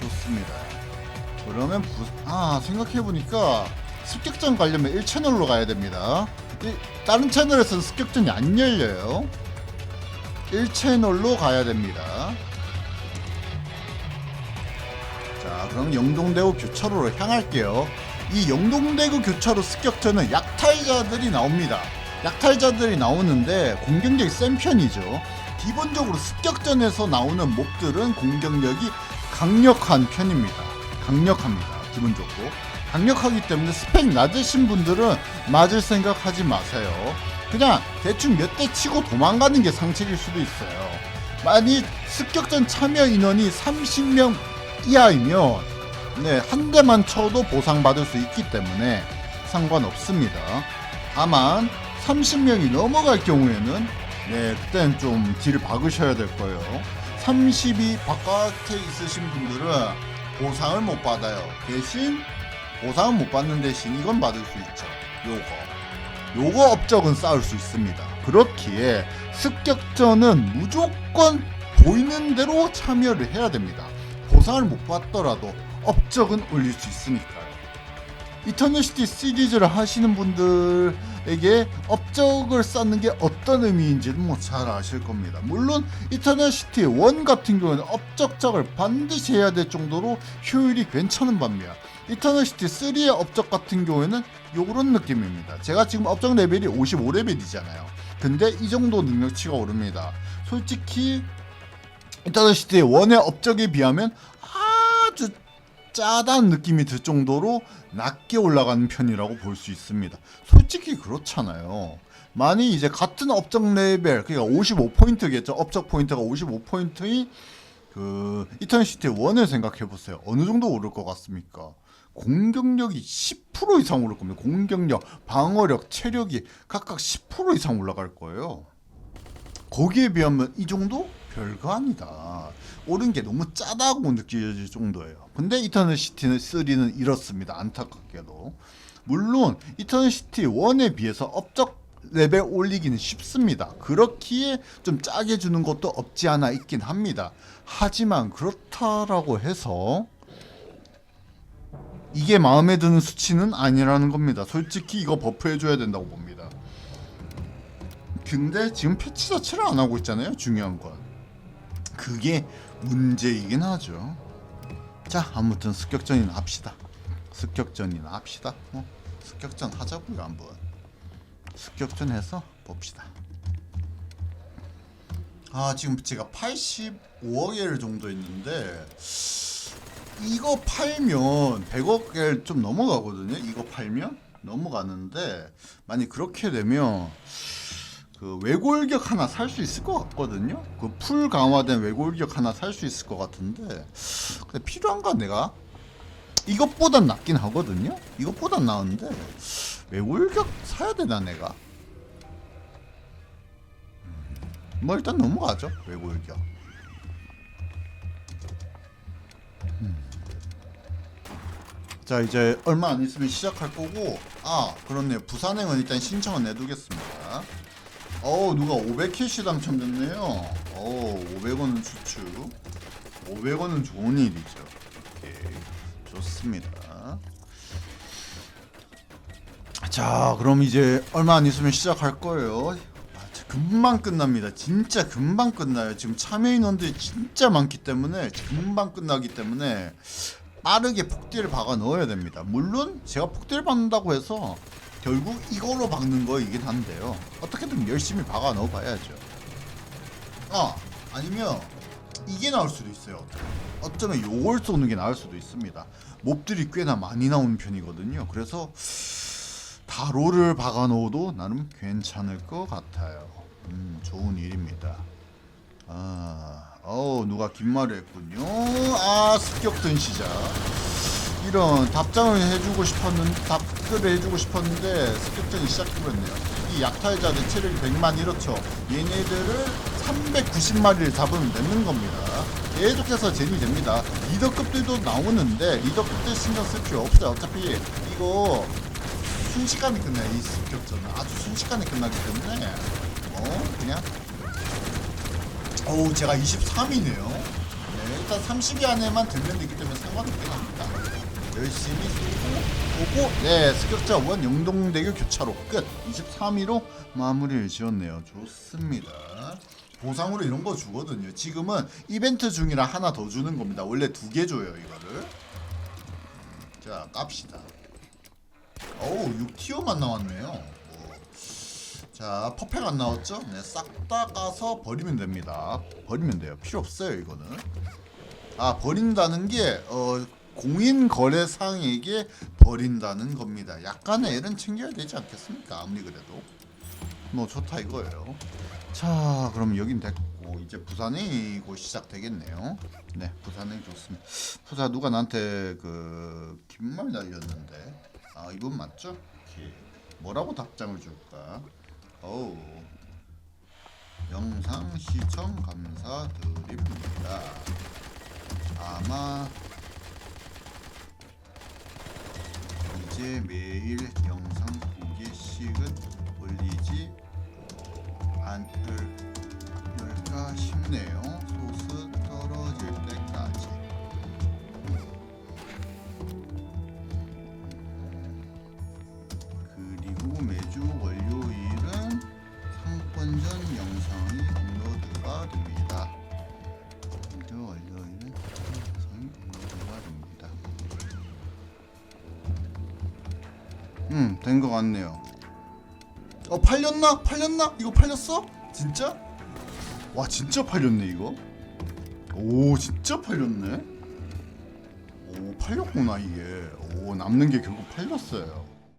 좋습니다. 그러면 부... 아 생각해보니까 습격전 가려면 1채널로 가야 됩니다. 일- 다른 채널에서는 습격전이 안 열려요. 1채널로 가야 됩니다. 자 그럼 영동대구 교차로로 향할게요. 이 영동대구 교차로 습격전은 약탈자들이 나옵니다. 약탈자들이 나오는데 공격력이 센 편이죠. 기본적으로 습격전에서 나오는 몹들은 공격력이 강력한 편입니다. 강력합니다. 기본적으로. 강력하기 때문에 스펙 낮으신 분들은 맞을 생각 하지 마세요. 그냥 대충 몇 대 치고 도망가는 게 상책일 수도 있어요. 만약 습격전 참여 인원이 30명 이하이면 네, 한 대만 쳐도 보상받을 수 있기 때문에 상관없습니다. 다만 30명이 넘어갈 경우에는 네, 그때는 좀 딜을 박으셔야 될 거예요. 30이 바깥에 있으신 분들은 보상을 못 받아요. 대신 보상은 못 받는 대신 이건 받을 수 있죠. 요거. 요거 업적은 쌓을 수 있습니다. 그렇기에 습격전은 무조건 보이는 대로 참여를 해야 됩니다. 보상을 못 받더라도 업적은 올릴 수 있으니까요. 이터널시티 시리즈를 하시는 분들 에게 업적을 쌓는 게 어떤 의미인지는 뭐 잘 아실 겁니다. 물론 이터널시티 1 같은 경우는 업적작을 반드시 해야 될 정도로 효율이 괜찮은 반면 이터널시티 3의 업적 같은 경우에는 요런 느낌입니다. 제가 지금 업적 레벨이 55레벨이잖아요. 근데 이 정도 능력치가 오릅니다. 솔직히 이터널시티 1의 업적에 비하면 아주 짜다는 느낌이 들 정도로 낮게 올라가는 편이라고 볼 수 있습니다. 솔직히 그렇잖아요. 만약 이제 같은 업적 레벨, 그러니까 55포인트겠죠. 업적 포인트가 55포인트인 그 이터널시티 1을 생각해 보세요. 어느 정도 오를 것 같습니까? 공격력이 10% 이상 오를 겁니다. 공격력, 방어력, 체력이 각각 10% 이상 올라갈 거예요. 거기에 비하면 이 정도 별거 아니다. 오른 게 너무 짜다고 느껴질 정도예요. 근데 이터널 시티는 3는 이렇습니다. 안타깝게도. 물론 이터널 시티 1에 비해서 업적 레벨 올리기는 쉽습니다. 그렇기에 좀 짜게 주는 것도 없지 않아 있긴 합니다. 하지만 그렇다라고 해서 이게 마음에 드는 수치는 아니라는 겁니다. 솔직히 이거 버프해줘야 된다고 봅니다. 근데 지금 패치 자체를 안 하고 있잖아요. 중요한 건. 그게 문제이긴 하죠. 자, 아무튼 습격전이나 합시다. 습격전이나 합시다. 뭐 습격전 하자고요, 한번. 습격전 해서 봅시다. 아, 지금 제가 85억엘 정도 있는데 이거 팔면 100억엘 좀 넘어가거든요. 이거 팔면 넘어가는데 만약 그렇게 되면 그 외골격 하나 살 수 있을 것 같거든요. 그 풀 강화된 외골격 하나 살 수 있을 것 같은데 근데 필요한가 내가? 이것보단 낫긴 하거든요. 이것보단 나은데 외골격 사야 되나 내가? 음, 뭐 일단 넘어가죠 외골격. 음. 자 이제 얼마 안 있으면 시작할 거고 아 그렇네요 부산행은 일단 신청은 내두겠습니다. 어우 누가 500캐시 당첨됐네요. 어우 500원은 추측. 500원은 좋은 일이죠. 오케이 좋습니다. 자 그럼 이제 얼마 안 있으면 시작할 거예요. 아, 금방 끝납니다. 진짜 금방 끝나요. 지금 참여 인원들이 진짜 많기 때문에 금방 끝나기 때문에 빠르게 폭딜을 박아 넣어야 됩니다. 물론 제가 폭딜 박는다고 해서 결국 이걸로 박는 거이긴 한데요. 어떻게든 열심히 박아 넣어 봐야죠. 아, 아니면 이게 나올 수도 있어요. 어쩌면 요걸 쏘는 게 나을 수도 있습니다. 몹들이 꽤나 많이 나오는 편이거든요. 그래서 다로를 박아 넣어도 나름 괜찮을 것 같아요. 음, 좋은 일입니다. 아, 어우, 누가 긴 말을 했군요. 아, 습격든 시작. 이런 답장을 해주고 싶었는 답글을 해주고 싶었는데 습격전이 시작해버렸네요. 이 약탈자들 체력이 100만 이렇죠. 얘네들을 390마리를 잡으면 되는 겁니다. 계속해서 재미됩니다. 리더급들도 나오는데 리더급들 신경 쓸 필요 없어요. 어차피 이거 순식간에 끝나요. 이 습격전은 아주 순식간에 끝나기 때문에 어 그냥 어우 제가 23이네요. 네, 일단 30위 안에만 들면 되기 때문에 상관없긴 합니다. 열심히 오고 네 습격자 원 영동대교 교차로 끝 23위로 마무리를 지었네요. 좋습니다. 보상으로 이런 거 주거든요. 지금은 이벤트 중이라 하나 더 주는 겁니다. 원래 두 개 줘요 이거를. 자 깝시다. 어우 6티어만 나왔네요. 뭐. 자 퍼펙 안 나왔죠? 네, 싹 다 까서 버리면 됩니다. 버리면 돼요. 필요 없어요 이거는. 아 버린다는 게 어, 공인 거래상에게 버린다는 겁니다. 약간의 애는 챙겨야 되지 않겠습니까? 아무리 그래도 뭐 좋다 이거예요. 자 그럼 여긴 됐고 이제 부산행이고 시작되겠네요. 네 부산행 좋습니다. 부사 누가 나한테 그 긴말 날렸는데 아 이분 맞죠? 뭐라고 답장을 줄까? 어우 영상 시청 감사드립니다. 아마 이제 매일 영상 두 개씩은 올리지 않을까 싶네요. 음, 된 것 같네요. 어, 팔렸나? 팔렸나? 이거 팔렸어? 진짜? 와, 진짜 팔렸네, 이거. 오, 진짜 팔렸네. 오, 팔렸구나, 이게. 오, 남는 게 결국 팔렸어요.